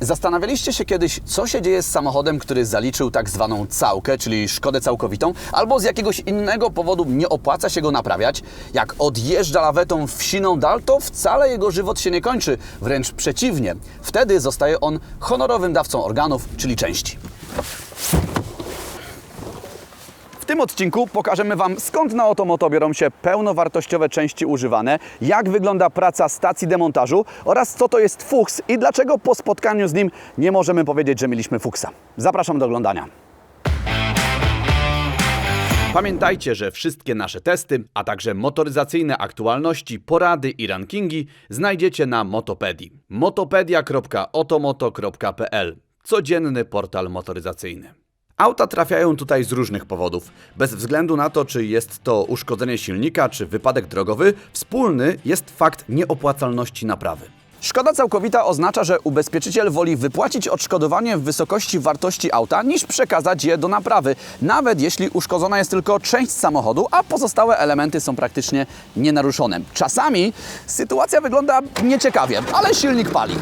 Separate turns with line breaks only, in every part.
Zastanawialiście się kiedyś, co się dzieje z samochodem, który zaliczył tak zwaną całkę, czyli szkodę całkowitą, albo z jakiegoś innego powodu nie opłaca się go naprawiać? Jak odjeżdża lawetą w siną dal, to wcale jego żywot się nie kończy, wręcz przeciwnie. Wtedy zostaje on honorowym dawcą organów, czyli części. W tym odcinku pokażemy Wam skąd na Otomoto biorą się pełnowartościowe części używane, jak wygląda praca stacji demontażu oraz co to jest fuchs i dlaczego po spotkaniu z nim nie możemy powiedzieć, że mieliśmy fuchsa. Zapraszam do oglądania. Pamiętajcie, że wszystkie nasze testy, a także motoryzacyjne aktualności, porady i rankingi znajdziecie na Motopedii. motopedia.otomoto.pl Codzienny portal motoryzacyjny. Auta trafiają tutaj z różnych powodów. Bez względu na to, czy jest to uszkodzenie silnika, czy wypadek drogowy, wspólny jest fakt nieopłacalności naprawy. Szkoda całkowita oznacza, że ubezpieczyciel woli wypłacić odszkodowanie w wysokości wartości auta, niż przekazać je do naprawy, nawet jeśli uszkodzona jest tylko część samochodu, a pozostałe elementy są praktycznie nienaruszone. Czasami sytuacja wygląda nieciekawie, ale silnik pali.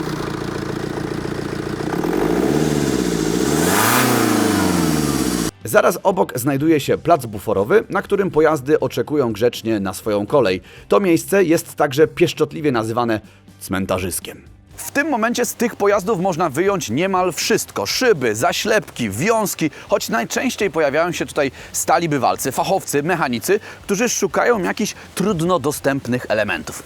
Zaraz obok znajduje się plac buforowy, na którym pojazdy oczekują grzecznie na swoją kolej. To miejsce jest także pieszczotliwie nazywane cmentarzyskiem. W tym momencie z tych pojazdów można wyjąć niemal wszystko. Szyby, zaślepki, wiązki, choć najczęściej pojawiają się tutaj stali bywalcy, fachowcy, mechanicy, którzy szukają jakichś trudno dostępnych elementów.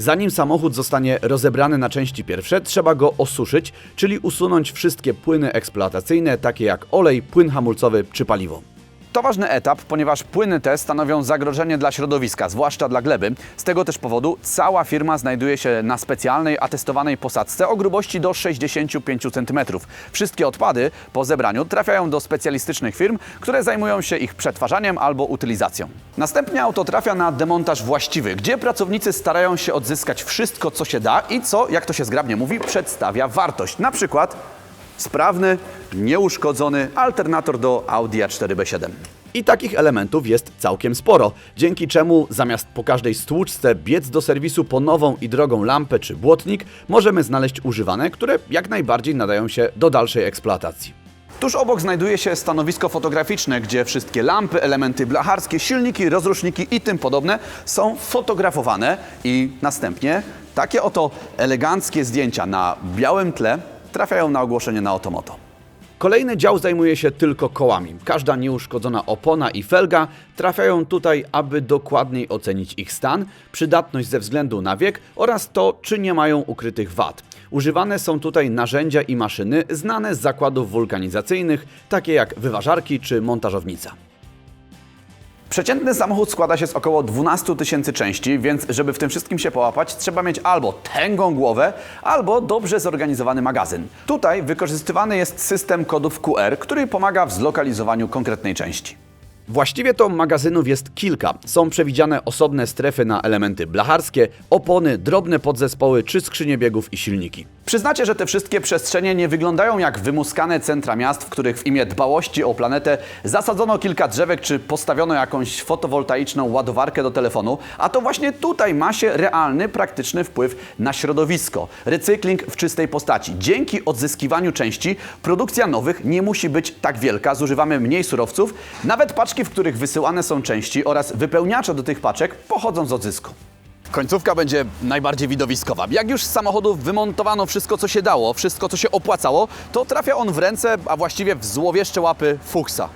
Zanim samochód zostanie rozebrany na części pierwsze, trzeba go osuszyć, czyli usunąć wszystkie płyny eksploatacyjne, takie jak olej, płyn hamulcowy czy paliwo. To ważny etap, ponieważ płyny te stanowią zagrożenie dla środowiska, zwłaszcza dla gleby. Z tego też powodu cała firma znajduje się na specjalnej, atestowanej posadzce o grubości do 65 cm. Wszystkie odpady po zebraniu trafiają do specjalistycznych firm, które zajmują się ich przetwarzaniem albo utylizacją. Następnie auto trafia na demontaż właściwy, gdzie pracownicy starają się odzyskać wszystko, co się da i co, jak to się zgrabnie mówi, przedstawia wartość. Na przykład sprawny, nieuszkodzony alternator do Audi A4B7. I takich elementów jest całkiem sporo, dzięki czemu zamiast po każdej stłuczce biec do serwisu po nową i drogą lampę czy błotnik, możemy znaleźć używane, które jak najbardziej nadają się do dalszej eksploatacji. Tuż obok znajduje się stanowisko fotograficzne, gdzie wszystkie lampy, elementy blacharskie, silniki, rozruszniki i tym podobne są fotografowane i następnie takie oto eleganckie zdjęcia na białym tle trafiają na ogłoszenie na Otomoto. Kolejny dział zajmuje się tylko kołami. Każda nieuszkodzona opona i felga trafiają tutaj, aby dokładniej ocenić ich stan, przydatność ze względu na wiek oraz to, czy nie mają ukrytych wad. Używane są tutaj narzędzia i maszyny znane z zakładów wulkanizacyjnych, takie jak wyważarki czy montażownica. Przeciętny samochód składa się z około 12 tysięcy części, więc żeby w tym wszystkim się połapać, trzeba mieć albo tęgą głowę, albo dobrze zorganizowany magazyn. Tutaj wykorzystywany jest system kodów QR, który pomaga w zlokalizowaniu konkretnej części. Właściwie to magazynów jest kilka. Są przewidziane osobne strefy na elementy blacharskie, opony, drobne podzespoły czy skrzynie biegów i silniki. Przyznacie, że te wszystkie przestrzenie nie wyglądają jak wymuskane centra miast, w których w imię dbałości o planetę zasadzono kilka drzewek czy postawiono jakąś fotowoltaiczną ładowarkę do telefonu, a to właśnie tutaj ma się realny, praktyczny wpływ na środowisko. Recykling w czystej postaci. Dzięki odzyskiwaniu części produkcja nowych nie musi być tak wielka, zużywamy mniej surowców, nawet paczki, w których wysyłane są części oraz wypełniacze do tych paczek pochodzą z odzysku. Końcówka będzie najbardziej widowiskowa. Jak już z samochodów wymontowano wszystko, co się dało, wszystko, co się opłacało, to trafia on w ręce, a właściwie w złowieszcze łapy Fuchsa.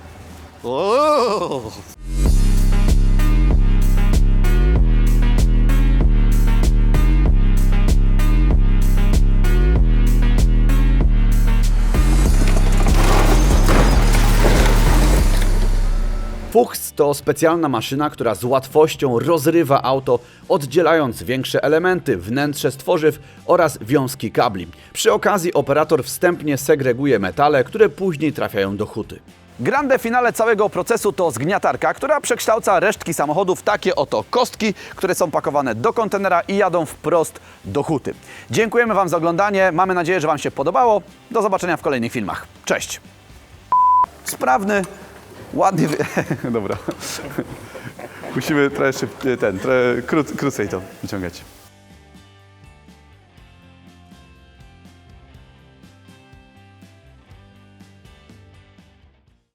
Fuchs to specjalna maszyna, która z łatwością rozrywa auto, oddzielając większe elementy, wnętrze z tworzyw oraz wiązki kabli. Przy okazji operator wstępnie segreguje metale, które później trafiają do huty. Grande finale całego procesu to zgniatarka, która przekształca resztki samochodu w takie oto kostki, które są pakowane do kontenera i jadą wprost do huty. Dziękujemy Wam za oglądanie. Mamy nadzieję, że Wam się podobało. Do zobaczenia w kolejnych filmach. Cześć! Sprawny, ładnie. Wy... Dobra. Musimy trochę szyb... ten, trochę kró... krócej to wyciągać.